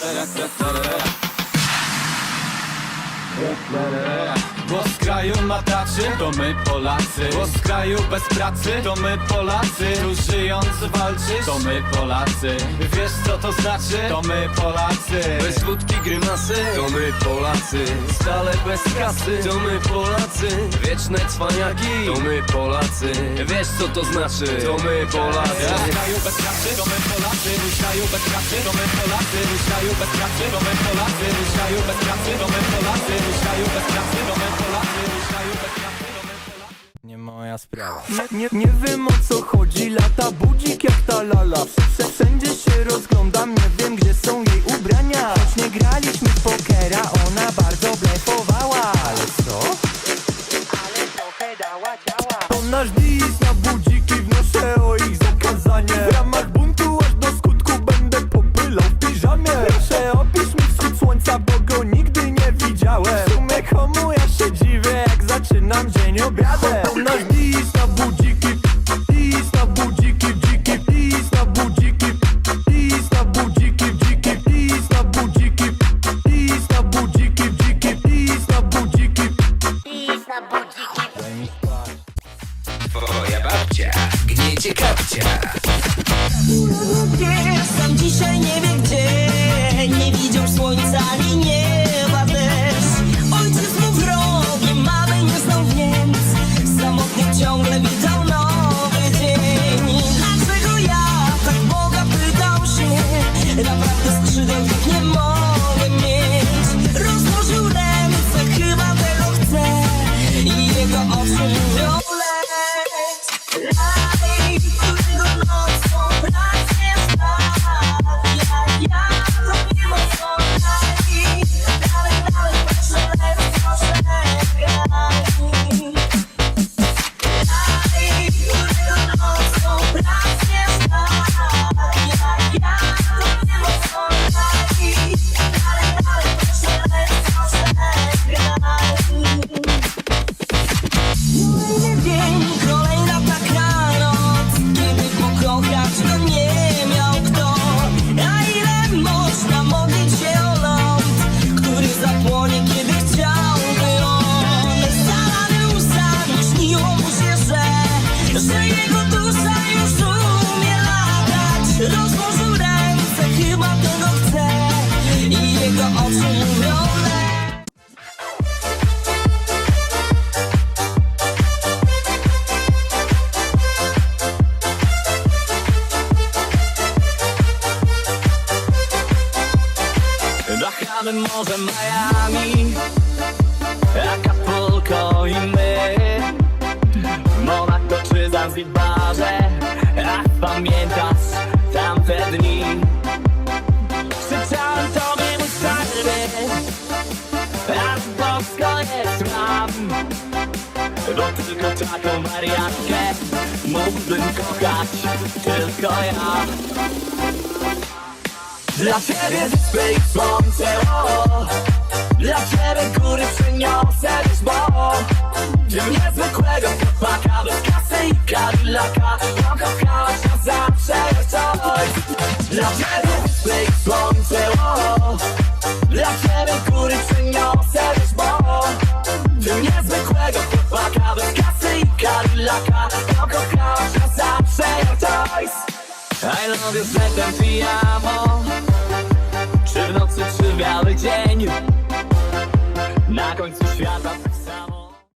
da da da da da z kraju mataczy, to my Polacy z kraju bez pracy, to my Polacy Tu żyjąc walczysz, to my Polacy Wiesz co to znaczy? To my Polacy Bez wódki grymasy, to my Polacy Stale bez kasy, to my Polacy Wieczne cwaniaki, to my Polacy Wiesz co to znaczy, to my Polacy Z kraju bez pracy, to my Polacy kraju bez pracy, to my Polacy kraju bez pracy, to my Polacy kraju bez pracy, to my Polacy Nie moja sprawa. Nie, nie, nie wiem o co chodzi, lata budzik jak ta lala. Wsz- Wszędzie się rozglądam, nie wiem gdzie są jej ubrania. Choć nie graliśmy w pokera, ona bardzo blefowała. Ale co? Ale trochę dała ciała. To nasz dis dzień obiadem To nasz dis na budziki. Dis na budziki, dziki. Dis na budziki. Dis na budziki, dziki. Dis na budziki. Dis na budziki, dziki. Dis na budziki. Twoja babcia, gniecie kapcia. Sam dzisiaj nie wie gdzie ciągle witam Nachalem morze Miami Acapulco i my. Monako czy Zanzibarze. Ach, pamiętasz tamte dni. Krzyczałem tobie mój stary Aż bosko jest mam. Bo tylko taką wariatkę Mógłbym kochać tylko ja dla ciebie wyspy i słońce, o. Dla ciebie góry przyniosę bo Tym niezwykłego chłopaka bez kasy i Cadillaka Pokochałaś na zawsze jak coś Dla ciebie wyspy i słońce, o. Dla ciebie góry przyniosę bo Tym niezwykłego chłopaka bez kasy i Cadillaka Pokochałaś na zawsze jak coś I love you, że pijamo dzień. Na końcu świata